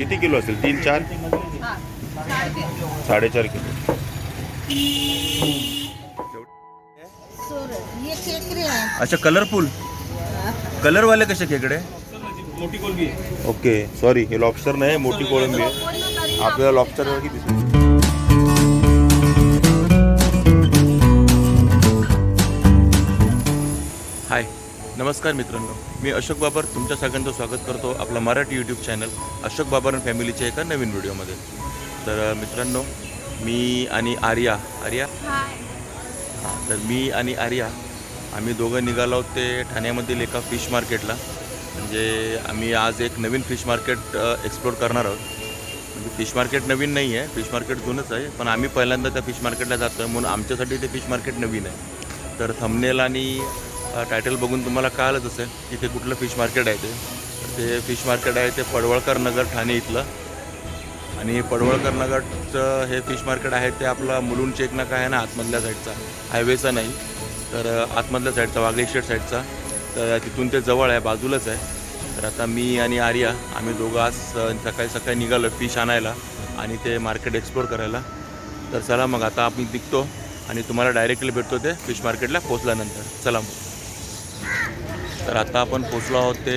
किती किलो असेल? तीन चार? हा साडेचार किलो अच्छा कलरफुल कलरवाले कसे खेकडे? मोठी कोळंबी ओके सॉरी हे लॉबस्टर नाही मोठी कोळंबी आहे. आपल्याला लॉबस्टर किती? नमस्कार मित्रांनो मी अशोक बाबर तुमच्या सगळ्यांचं स्वागत करतो आपला मराठी यूट्यूब चॅनल अशोक बाबर फॅमिलीच्या एका नवीन व्हिडिओमध्ये. तर मित्रांनो मी आणि आर्या आर्या? हाय. हां तर मी आणि आर्या आम्ही दोघं निघालो आहोत ते ठाण्यामधील एका फिश मार्केटला म्हणजे आम्ही आज एक नवीन फिश मार्केट एक्सप्लोर करणार आहोत. म्हणजे फिश मार्केट नवीन नाही आहे फिश मार्केट जुनंच आहे पण आम्ही पहिल्यांदा त्या फिश मार्केटला जातो आहे म्हणून आमच्यासाठी ते फिश मार्केट नवीन आहे. तर थंबनेल आणि टायटल बघून तुम्हाला कळालंच असेल इथे कुठलं फिश मार्केट आहे ते. तर ते फिश मार्केट आहे ते पडवळकर नगर ठाणे इथलं. आणि पडवळकर नगरचं हे फिश मार्केट आहे ते आपला मुलुंड चेक नाका आहे ना आतमधल्या साईडचा हायवेचा नाही तर आतमधल्या साईडचा वागळेश्वर साईडचा तर तिथून ते जवळ आहे बाजूलाच आहे. तर आता मी आणि आर्या आम्ही दोघं आज सकाळी सकाळी निघालो फिश आणायला आणि ते मार्केट एक्सप्लोर करायला. तर चला मग आता आम्ही निघतो आणि तुम्हाला डायरेक्टली भेटतो ते फिश मार्केटला पोचल्यानंतर चला मग. तर आता आपण पोचलो आहोत ते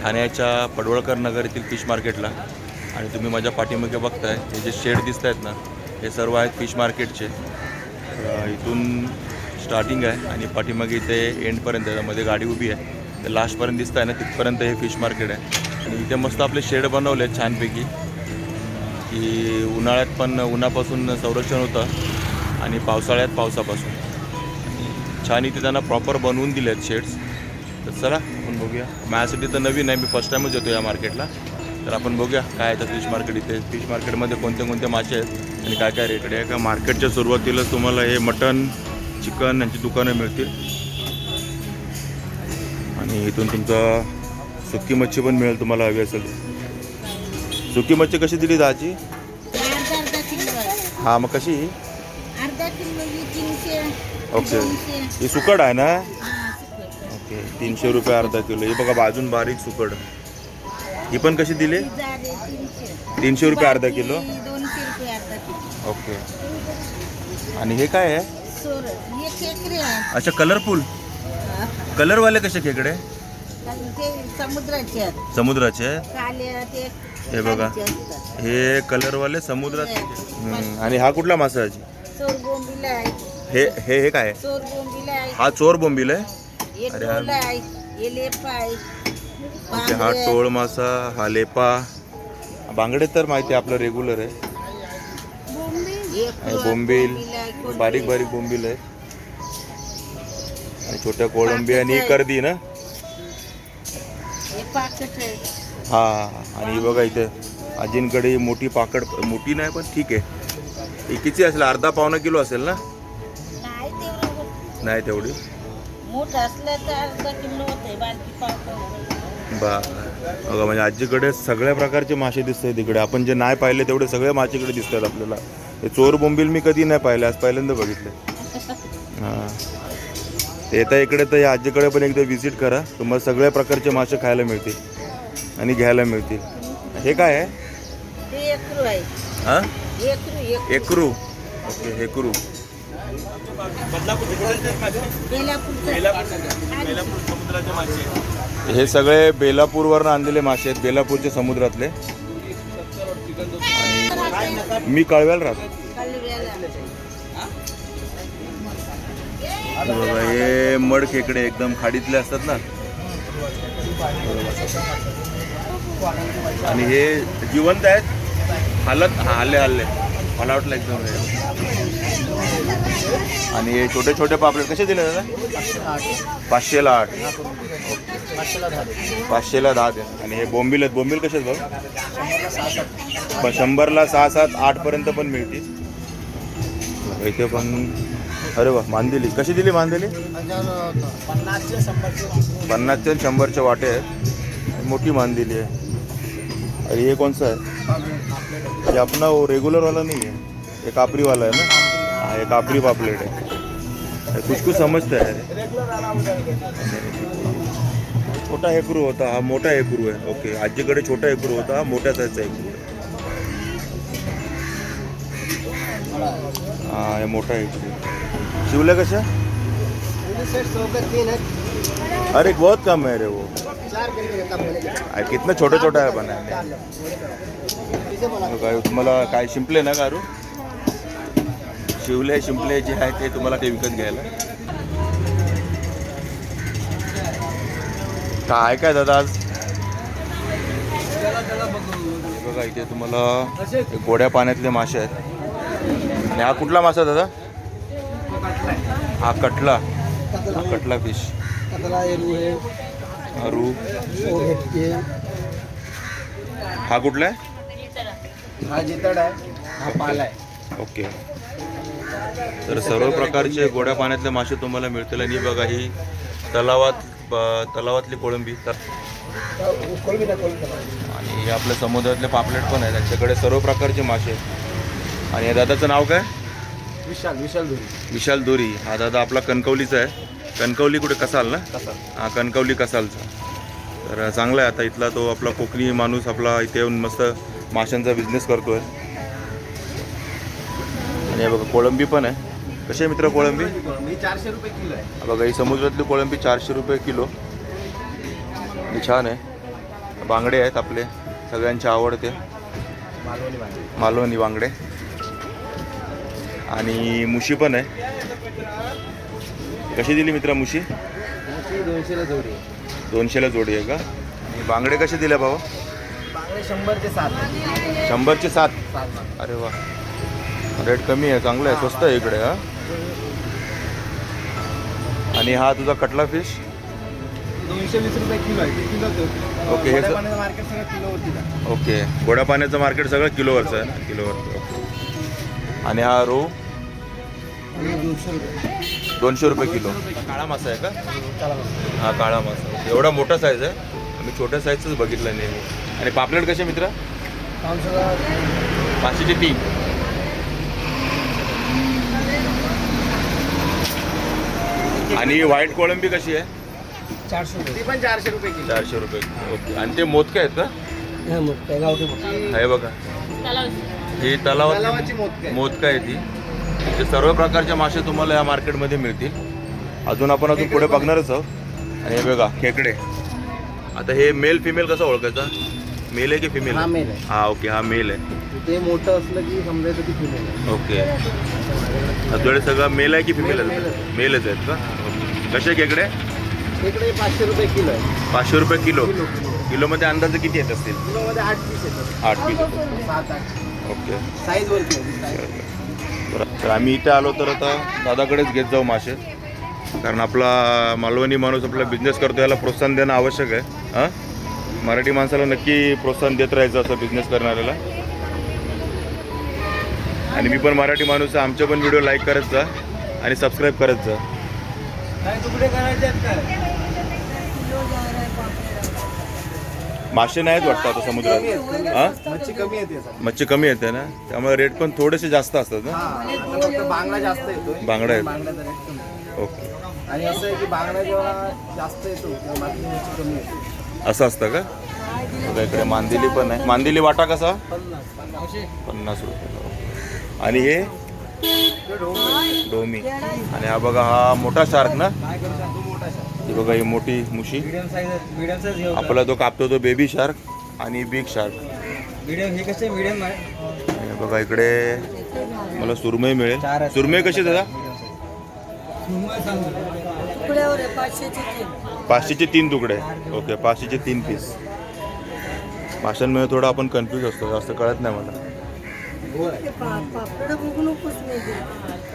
ठाण्याच्या पडवळकर नगर येथील फिश मार्केटला. आणि तुम्ही माझ्या पाठीमागे बघताय हे जे शेड दिसत आहेत ना हे सर्व आहेत फिश मार्केटचे. इथून स्टार्टिंग आहे आणि पाठीमागे इथे एंडपर्यंत मध्ये गाडी उभी आहे. ते लास्टपर्यंत दिसत आहे ना तिथपर्यंत हे फिश मार्केट आहे. आणि इथे मस्त आपले शेड बनवले आहेत छानपैकी. की उन्हाळ्यात पण उन्हापासून संरक्षण होतं आणि पावसाळ्यात पावसापासून. छान इथे त्यांना प्रॉपर बनवून दिले आहेत शेड्स तर चला आपण बघूया. माझ्यासाठी तर नवीन आहे मी फर्स्ट टाईमच येतो या मार्केटला तर आपण बघूया काय आहे फिश मार्केट इथे. फिश मार्केटमध्ये कोणते कोणते मासे आहेत आणि काय काय रेट आहे. का मार्केटच्या सुरुवातीलाच तुम्हाला हे मटन चिकन यांची दुकानं मिळतील. आणि इथून तुमचा सुकी मच्छी पण मिळेल तुम्हाला हवी असेल. सुकी मच्छी कशी दिली दहाची हां मग कशी? ओके. ही सुकड आहे ना? सुकट. ओके तीनशे रुपये अर्धा किलो. ही बघा बाजून बारीक सुकड. ही पण कशी दिली? तीनशे रुपये अर्धा किलो? ओके. आणि हे काय आहे? अच्छा कलरफुल. कलरवाले कसे खेकडे? समुद्राचे. हे बघा. हे कलरवाले समुद्राचे. आणि हा कुठला मासा हे हे हे काय हा चोर बोंबील आहे? अरे, हे ओके हा टोळ मासा हा लेपा. बांगडे तर माहिती आहे आपलं रेग्युलर आहे. हे आणि बोंबील. बारीक बारीक बोंबील आहे. आणि छोट्या कोळंबी आणि करदी ना? हे हा आणि बघा इथे. आजींकडे मोठी पाकड मोठी नाही पण ठीक आहे. किती असेल? अर्धा पावणा किलो असेल ना? नाही तेवढं. नाही तेवढी. मोठं असलं तर अर्धा किलो होते पावडर. बा बघा म्हणजे आजीकडे सगळ्या प्रकारचे मासे दिसत आहेत तिकडे. आपण जे नाही पाहिले तेवढे सगळे मासे इकडे दिसत आहेत आपल्याला. हे चोर बोंबील मी कधी नाही पाहिले आज पहिल्यांदा बघितले हां. ते येता इकडे तर या आजीकडे पण एकदा व्हिजिट करा. तुम्हाला सगळ्या प्रकारचे मासे खायला मिळतील आणि घ्यायला मिळतील. हे काय आहे? हां एकरू एक एकरू ओके हेकरू हे सगळे बेलापूरवरनं आणलेले मासे आहेत बेलापूरचे समुद्रातले. मी कळव्याला राहतो. हे बघा हे मड खेकडे एकदम खाडीतले असतात ना. आणि हे जिवंत आहेत. हालत हा, हल्ले हल्ले. मला वाटलं एकदम आणि हे छोटे छोटे पापलेट कसे दिले दादा? पाचशेला आठ. पाचशेला दहा द्या आणि हे बोंबील आहेत. बोंबील कसे आहेत भाऊ? शंभरला सहा सात आठपर्यंत पण मिळतील. इथे पण अरे वा मांदिली. कशी दिली मांदिली? पन्नासचे शंभरचे वाटे आहेत. मोठी मांदिली आहे. अरे हे कोणचं आहे? हे आपला रेग्युलरवाला नाही आहे हे कापरीवाला आहे ना? हा एक आखरी पापलेट है कुछ कुछ समझता है छोटा हेकरू होता हा मोठा हेकरू आहे. ओके आजीकडे छोटा हेकरू होता हा मोठ्या साईजचा हेकरू आहे. हा हे मोठा हेकरू शिवल्या कशा? अरे बहुत कम है रे वो. अरे कितना छोटा छोटा है बना है काय तुम्हाला काय शिंपले ना कारू शिवले शिंपले जे आहे ते तुम्हाला ते विकत घ्यायला. काय काय दादा आज? बघा इथे तुम्हाला गोड्या पाण्यातले मासे आहेत. आणि हा कुठला मासा दादा? हा कटला. हा कटला फिश अरू हा कुठला आहे? हा जितड आहे हा पाल आहे. ओके. तर सर्व प्रकारचे गोड्या पाण्यातले मासे तुम्हाला मिळतील. आणि बघा ही तलावात तलावातली कोळंबी. तर आणि आपल्या समुद्रातले पापलेट पण आहेत. त्यांच्याकडे सर्व प्रकारचे मासे आहेत. आणि या दादाचं नाव काय? विशाल विशाल धुरी. विशाल दोरी हा दादा आपला कणकवलीचा आहे. कणकवली कुठे? कसाल. ना हा कणकवली कसालचा. तर चांगला आहे आता. इथला तो आपला कोकणी माणूस आपला इथे येऊन मस्त माशांचा बिझनेस करतोय. आणि बघा कोळंबी पण आहे. कशी आहे मित्र कोळंबी? चारशे रुपये किलो आहे. बघा ही समुद्रातली कोळंबी चारशे रुपये किलो. छान आहे. बांगडे आहेत आपले सगळ्यांचे आवडते. मालवणी बांगडे. आणि मुशी पण आहे. कशी दिली मित्रा मुशी? दोनशेला जोडी आहे. दोनशेला जोडी आहे का? आणि बांगडे कसे दिले भाऊ? बांगडे शंभर ते सात. शंभरचे सात. अरे वा. रेट कमी आहे चांगलं आहे स्वस्त आहे इकडे हा. आणि हा तुझा कटला फिश दोनशे वीस रुपये किलो आहे ते किलो ओके, हे स- मार्केट सगळं किलोवरती जातं. ओके गोड्या पाण्याचं मार्केट सगळं किलोवरचं आहे. ना किलोवरचं ओके. आणि हा रो दोनशे रुपये. दोनशे रुपये किलो. काळा मासा आहे का? चला हा काळा मासा. एवढा मोठा साईज आहे. आम्ही छोट्या साईजच बघितलं नेहमी. आणि पापलेट कसे मित्र? पाचशेला पाचशेचे तीन. आणि व्हाईट कोळंबी कशी आहे? चारशे रुपये. ती पण चारशे रुपये किलो चारशे रुपये. ओके. आणि ते मोदकं आहेत का? हा गावठी मोठं हे बघा. ही तलावात तलावाची मोदक आहे मोदका आहे ती. ते सर्व प्रकारचे मासे तुम्हाला या मार्केटमध्ये मिळतील. अजून आपण अजून पुढे बघणारच आहोत. आणि हे बघा खेकडे. आता हे मेल फिमेल कसं ओळखायचा? मेल आहे की फिमेल हा मेल आहे. हा ओके. हा मेल आहे. ते मोठं असलं की समजायचं की फिमेल आहे. ओके. तुझ्याकडे सगळं मेल आहे की फिमेल आहे. मेलच आहेत का? कसे खेकडे? इकडे पाचशे रुपये किलो आहे पाचशे रुपये किलो. Kilo kilo. किलोमध्ये अंदाजे किती येत असतील? किलोमध्ये आठ पीस येतात. आठ ओके. बरं. तर आम्ही इथे आलो तर आता दादाकडेच घेत जाऊ मासे. कारण आपला मालवणी माणूस आपला बिझनेस करतो याला प्रोत्साहन देणं आवश्यक आहे. हां? मराठी माणसाला नक्की प्रोत्साहन देत राहायचं असं बिझनेस करणाऱ्याला. आणि मी पण मराठी माणूस आहे. आमचे पण व्हिडिओ लाईक करत जा आणि सबस्क्राईब करत जा. मासे नाहीत वाटतं आता समुद्रात. हां? मच्छी कमी येते सर मच्छी कमी येते ना? त्यामुळे रेट पण थोडेसे जास्त असतात ना? हा आता फक्त बांगडा जास्त येतोय. बांगडा येतो. बांगड्याचा रेट कमी ओके. आणि असं आहे की बांगडा जेव्हा जास्त येतो तेव्हा बाकी मच्छी कमी येते. असं असतं का? बघा इकडे मांदिली पण आहे. मांदिली वाटा कसा? पन्नास रुपये. आणि हे डोमी. आणि हा बघा हा मोठा शार्क ना? ही बघा ही मोठी मुशी. आपला तो कापतो तो बेबी शार्क आणि बिग शार्क हे बघा इकडे मला सुरमई मिळेल. सुरमई कशी दादा आहे पाचशेचे तीन पाचशेचे तीन तुकडे. ओके पाचशेचे तीन पीस माशांमुळे थोडं आपण कन्फ्यूज असतो जास्त कळत नाही मला.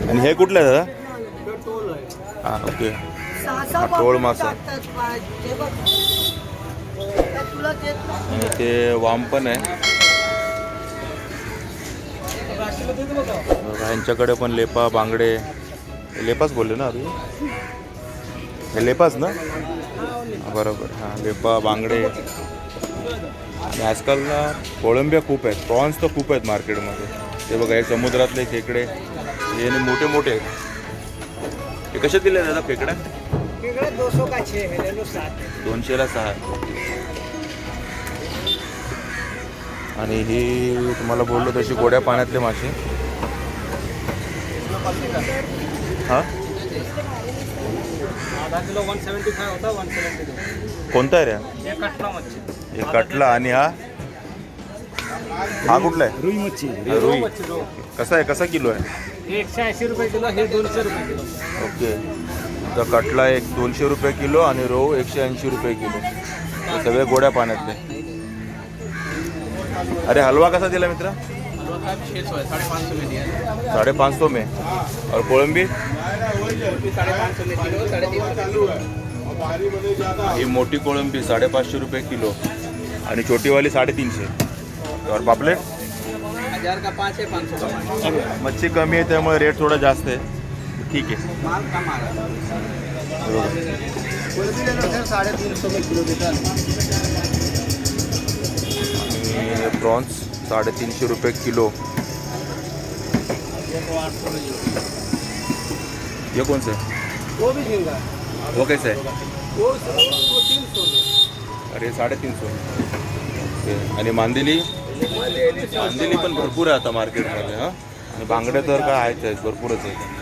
आणि हे कुठलं आहे दादा? हां ओके. हा, टोळ मासा. आणि ते वाम पण आहे. यांच्याकडे पण लेपा बांगडे. लेपाच बोलले ना अभि हे लेपाच ना? बरोबर. हां लेपा बांगडे. आणि आजकाल ना कोळंब्या खूप आहेत प्रॉन्स तर खूप आहेत मार्केटमध्ये. ते बघा हे समुद्रातले खेकडे हे मोठे मोठे आहेत. हे कसे दिले दादा सात. दोनशेला सहा. आणि ही तुम्हाला बोललो तशी गोड्या पाण्यातले मासे. हां? कोणता आहे रे? हे कटला आणि हा हा कुठला आहे? रुई मच्छी. रुई. कसा आहे? कसा किलो आहे? एकशे ऐंशी रुपये किलो हे दोनशे रुपये किलो. ओके. तर कटला एक दोनशे रुपये किलो आणि रोहू एकशे ऐंशी रुपये किलो. हे सगळे गोड्या पाण्यातले. अरे हलवा कसा दिला मित्रा? छः सौ साढ़े पाँच सौ में. और कोळंबी? साढ़े ही मोठी कोळंबी साडेपाचशे रुपये किलो. आणि छोटीवाली साडेतीनशे. और पापलेट हज़ार का पाँच है का पाँच. मच्छी कमी आहे त्यामुळे रेट थोडा जास्त आहे. ठीक आहे. माल कम आ रहा बरोबर. है साढ़े तीन सौ किलो है प्रॉन्स साडेतीनशे रुपये किलो. ये कौन सा वो भी झींगा. वो कैसा? है वो तीन सौ अरे साडेतीन सौ ओके. आणि मांदेली? मांदेली पण भरपूर आहे आता मार्केटमध्ये हां? आणि बांगड्या तर काय आहेच आहेत भरपूरच आहे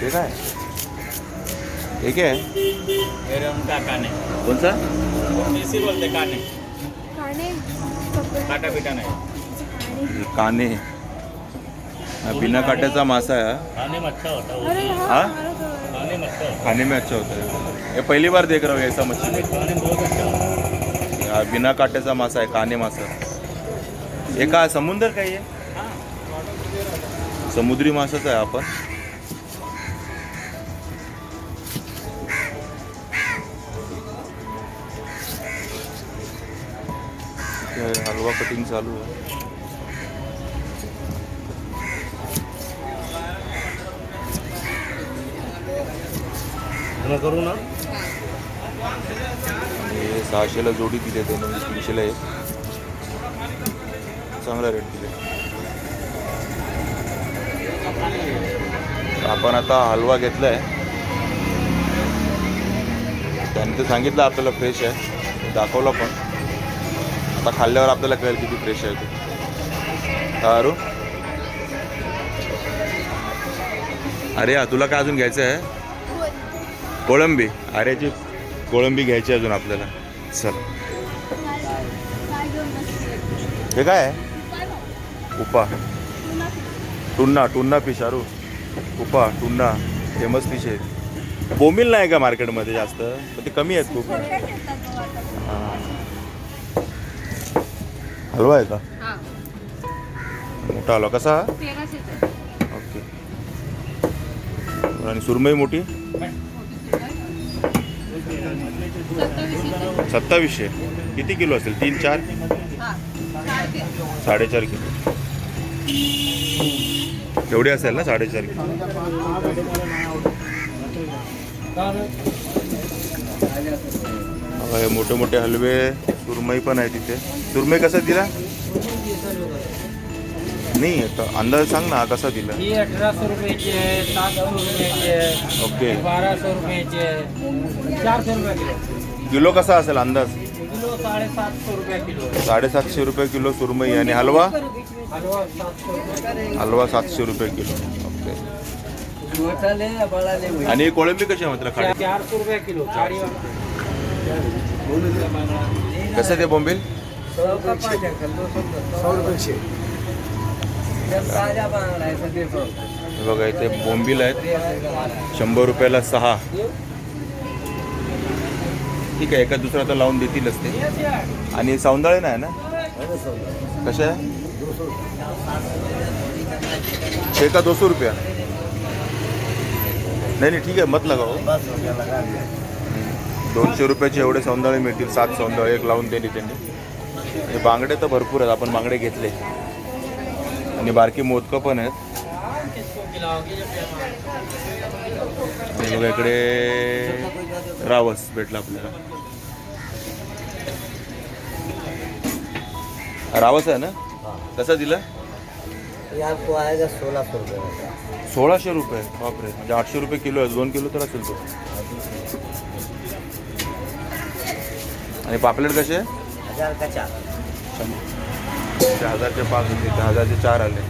हे काय? आहे? मेरे उनका काने कोणचा? काने. काटा पिटा नहीं काने. बिना काट्याचा मासा आहे हा. खाने में अच्छा होता है हाँ? हाँ खाने में अच्छा होता. खाने में अच्छा होता है। ये पहली बार देख रहा हूँ ऐसा मछली है है। हा बिना काट्याचा मासा आहे काने मासा। हे? काय समुद्र काय आहे समुद्री मासाच आहे आपण हलवा कटिंग चालू आहे मैं ना? हे सहाशेला जोडी दिली ते म्हणजे तीनशेला एक. चांगला रेट दिले आपण आता हलवा घेतलाय. त्यांनी तर सांगितलं आपल्याला फ्रेश आहे. दाखवलं पण. आता खाल्ल्यावर आपल्याला कळेल किती फ्रेश आहे ते. हा, अरू अरे हा, तुला काय अजून घ्यायचं आहे? कोळंबी. अरेची कोळंबी घ्यायची अजून आपल्याला. चल. हे काय आहे? उपा. टुन्ना टुन्ना फिश अरू. उपा टुन्ना. फेमस फिश आहेत बोंबील नाही का मार्केटमध्ये जास्त? पण ते कमी आहेत खूप. हां. हलवा आहे का? मोठा हलवा. कसा? आणि सुरमई मोठी. सत्तावीसशे. किती किलो असेल? तीन चार? साडेचार किलो. एवढी असेल ना साडेचार किलो. हे मोठे मोठे हलवे सुरमई पण आहे तिथे. सुरमई कसं दिला नाही अंदाज सांग ना कसा दिला? ही अठारह सौ रुपये की है सात सौ रुपये की है ओके बारह सौ रुपये की है चार सौ रुपये किलो. किलो कसा असेल अंदाज? किलो साढ़े सात सौ रुपये किलो. साडेसातशे रुपये किलो सुरमई आणि हलवा? हलवा रुपये सातशे रुपये किलो. ओके. आणि कोळंबी कशी आहे मात्र खाडी? चार सौ रुपये किलो. कसं ते बोंबील? सौ रुपये बघा इथे बोंबील आहेत. शंभर रुपयाला सहा. ठीक आहे एका दुसरा तर लावून देतीलच ते. आणि सौंदाळे नाही ना? कशा? आहे छे का रुपया. नाही नाही ठीक आहे मत लगाओ हो. दोनशे रुपयाचे एवढे सौंदाळे मिळतील सात सौंदाळे एक लावून दिली त्यांनी आणि बांगडे तर भरपूर आहेत आपण बांगडे घेतले. आणि बारकी मोदकं पण आहेत. आणि इकडे रावस भेटला आपल्याला. रावस आहे ना? कसा दिला? ये आपको आएगा सोलह सौ रुपये? सोळाशे रुपये. बापरे. म्हणजे आठशे रुपये किलो आहे दोन किलो तर असेल तो. आणि पापलेट कसे? हजार का चार? ते हजारचे पाच होते ते हजारचे चार आले.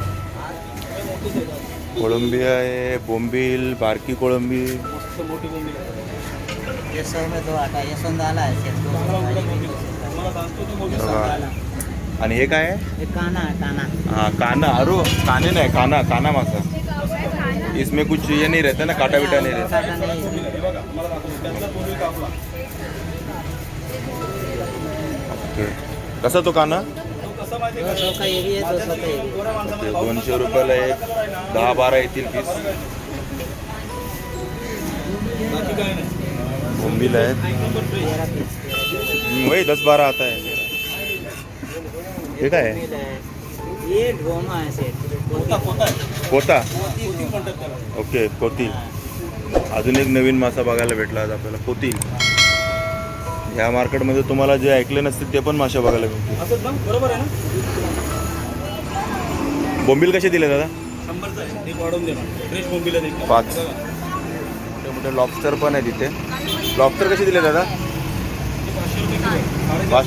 कोळंबी आहे बोंबील बारकी कोळंबी. आणि हे काय आहे? काना है काना. काना काने नाही काना काना मासा. इसमें कुछ ये नहीं रहता ना काटा बिटा नहीं रहता. ओके. कसा तो काना? दोनशे रुपयाला एक दहा बारा येतील पीस बोंबील आहेत. वही दस बारा आता आहे. हे काय आहे? तेरह कोता ओके कोती अजून एक नवीन मासा बघायला भेटला आज आपल्याला कोती ह्या मार्केटमध्ये तुम्हाला जे ऐकले नसतील ते पण मासे बघायला भेटतील बरोबर आहे ना? बोंबील कसे दिले दादा? पाच. मोठे मोठे लॉबस्टर पण आहे तिथे लॉबस्टर कसे दिले दादा? पाच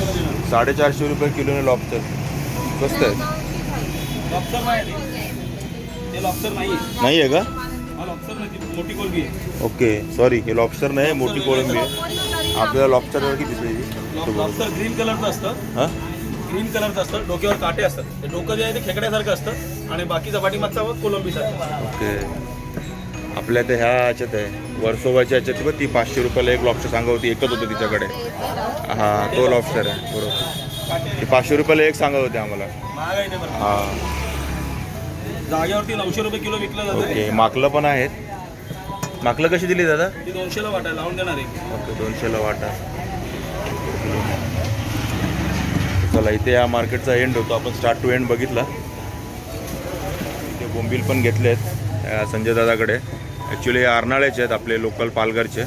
साडेचारशे रुपये किलोने लॉबस्टर स्वस्त आहे. नाही आहे का? ओके सॉरी हे लॉबस्टर नाही मोठी कोळंबी आहे. आपल्याला लॉबस्टरवर किती दिसली लॉबस्टर ग्रीन कलरचं असतं. हां? ग्रीन कलरचं असतं. डोक्यावर काटे असतात. ते डोकं जे आहे ते खेकड्यासारखं असतं आणि बाकीचा पाठीमागचा व कोलंबीसारखं ओके. आपल्या त्या ह्या ह्याच्यात आहे. वर्सोवाच्या ह्याच्यात बघ ती पाचशे रुपयाला एक लॉबस्टर सांगा होती एकच होतं तिच्याकडे. हां तो लॉबस्टर आहे. बरोबर. ती पाचशे रुपयाला एक सांगत होते आम्हाला. हां. जागेवरती नऊशे रुपये किलो विकलं जातं. ओके. माकलं पण आहेत. माकलं कशी दिली दादा? ती दोनशेला वाटायला लावून देणार आहे ओके दोनशेला वाटा. चला इथे या मार्केटचा एंड होतो. आपण स्टार्ट टू एंड बघितला. इथे बोंबील पण घेतले आहेत संजय दादाकडे. ॲक्च्युली हे अर्नाळ्याचे आहेत आपले लोकल पालघरचे.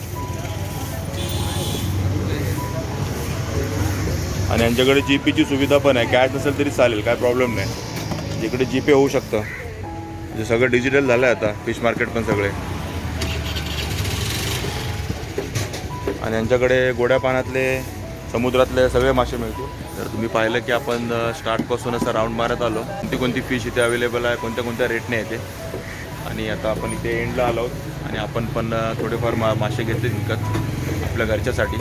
आणि यांच्याकडे जी पीची सुविधा पण आहे. कॅश नसेल तरी चालेल काय प्रॉब्लेम नाही. जिकडे जी पे होऊ शकतं. म्हणजे सगळं डिजिटल झालं आहे आता फिश मार्केट पण सगळे. आणि यांच्याकडे गोड्या पाण्यातले समुद्रातले सगळे मासे मिळतील. तर तुम्ही पाहिलं की आपण स्टार्टपासून असं राऊंड मारत आलो. कोणती कोणती फिश इथे अवेलेबल आहे कोणत्या कोणत्या रेटने येते. आणि आता आपण इथे एंडला आलो आहोत. आणि आपण पण थोडेफार मा मासे घेतले विकत आपल्या घरच्यासाठी.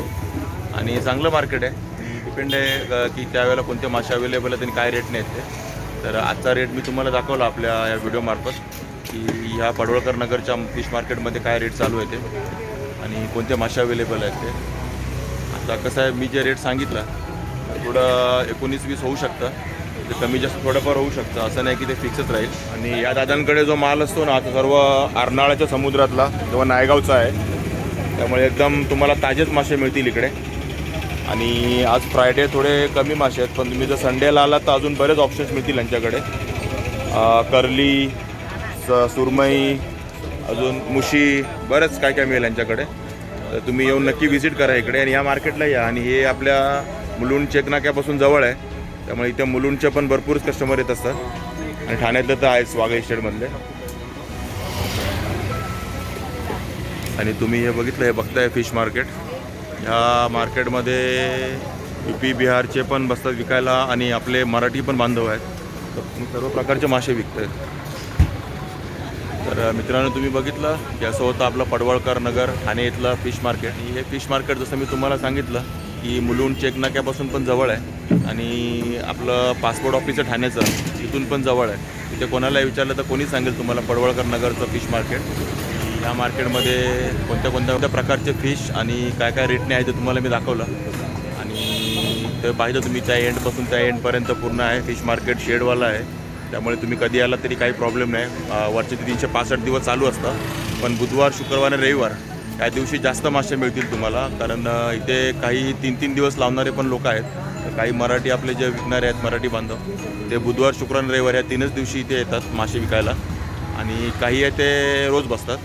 आणि चांगलं मार्केट आहे. डिपेंड आहे की त्यावेळेला कोणते मासे अवेलेबल आहेत आणि काय रेटने येते. तर आजचा रेट मी तुम्हाला दाखवला आपल्या या व्हिडिओमार्फत की ह्या पडवळकर नगरच्या फिश मार्केटमध्ये काय रेट चालू आहे ते. आणि कोणत्या मासे अवेलेबल आहेत ते. आता कसं आहे मी जे रेट सांगितलं थोडं एकोणीस वीस होऊ शकतं. ते कमी जास्त थोडंफार होऊ शकतं असं नाही की ते फिक्सच राहील. आणि या दादांकडे जो माल असतो ना तो सर्व अर्नाळ्याच्या समुद्रातला किंवा नायगावचा आहे त्यामुळे एकदम तुम्हाला ताजेच मासे मिळतील इकडे. आणि आज फ्रायडे थोडे कमी मासे आहेत पण तुम्ही जर संडेला आलात तर अजून बरेच ऑप्शन्स मिळतील यांच्याकडे. कर्ली स सुरमई अजून मुशी बरंच काय काय मिळेल यांच्याकडे. तर तुम्ही येऊन नक्की व्हिजिट करा इकडे आणि या मार्केटला या. आणि हे आपल्या मुलुंड चेकनाक्यापासून जवळ आहे. त्यामुळे इथे मुलुंडचे पण भरपूर कस्टमर येत असतात. आणि ठाण्यातलं तर आहेच वाघा इस्टेटमधले आणि तुम्ही हे बघितलं हे बघताय फिश मार्केट ह्या मार्केटमध्ये यू पी बिहारचे पण बसतात विकायला आणि आपले मराठी पण बांधव आहेत. तर सर्व प्रकारचे मासे विकत आहेत तर मित्रांनो तुम्ही बघितलं की असं होतं आपलं पडवळकर नगर ठाणे इथलं फिश मार्केट. आणि हे फिश मार्केट जसं मी तुम्हाला सांगितलं की मुलुंड चेक नाक्यापासून पण जवळ आहे. आणि आपलं पासपोर्ट ऑफिस ठाण्याचं इथून पण जवळ आहे. तिथे कोणाला विचारलं तर कोणी सांगेल तुम्हाला पडवळकर नगरचं फिश मार्केट. या मार्केटमध्ये कोणत्या कोणत्या कोणत्या प्रकारचे फिश आणि काय काय रेटने आहे ते तुम्हाला मी दाखवलं. आणि ते पाहिजे तुम्ही त्या एंडपासून त्या एंडपर्यंत पूर्ण आहे. फिश मार्केट शेडवाला आहे. त्यामुळे तुम्ही कधी आला तरी काही प्रॉब्लेम नाही. वरचे तीनशे पासष्ट दिवस चालू असतं. पण बुधवार शुक्रवार आणि रविवार या दिवशी जास्त मासे मिळतील तुम्हाला. कारण इथे काही तीन तीन दिवस लावणारे पण लोक आहेत. तर काही मराठी आपले जे विकणारे आहेत मराठी बांधव ते बुधवार शुक्रवार आणि रविवार या तीनच दिवशी इथे येतात मासे विकायला. आणि काही आहे ते रोज बसतात.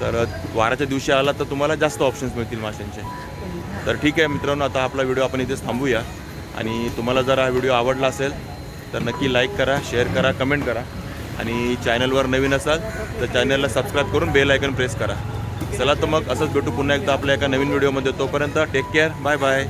तर वाराच्या दिवशी आला तर तुम्हाला जास्त ऑप्शन्स मिळतील माशांचे. तर ठीक आहे मित्रांनो आता आपला व्हिडिओ आपण इथेच थांबूया. आणि तुम्हाला जर हा व्हिडिओ आवडला असेल तर नक्की लाईक करा शेअर करा कमेंट करा. आणि चॅनलवर नवीन असाल तर चॅनलला सबस्क्राईब करून बेल आयकन प्रेस करा. चला तर मग असंच भेटू पुन्हा एकदा आपल्या एका नवीन व्हिडिओमध्ये तोपर्यंत टेक केअर बाय बाय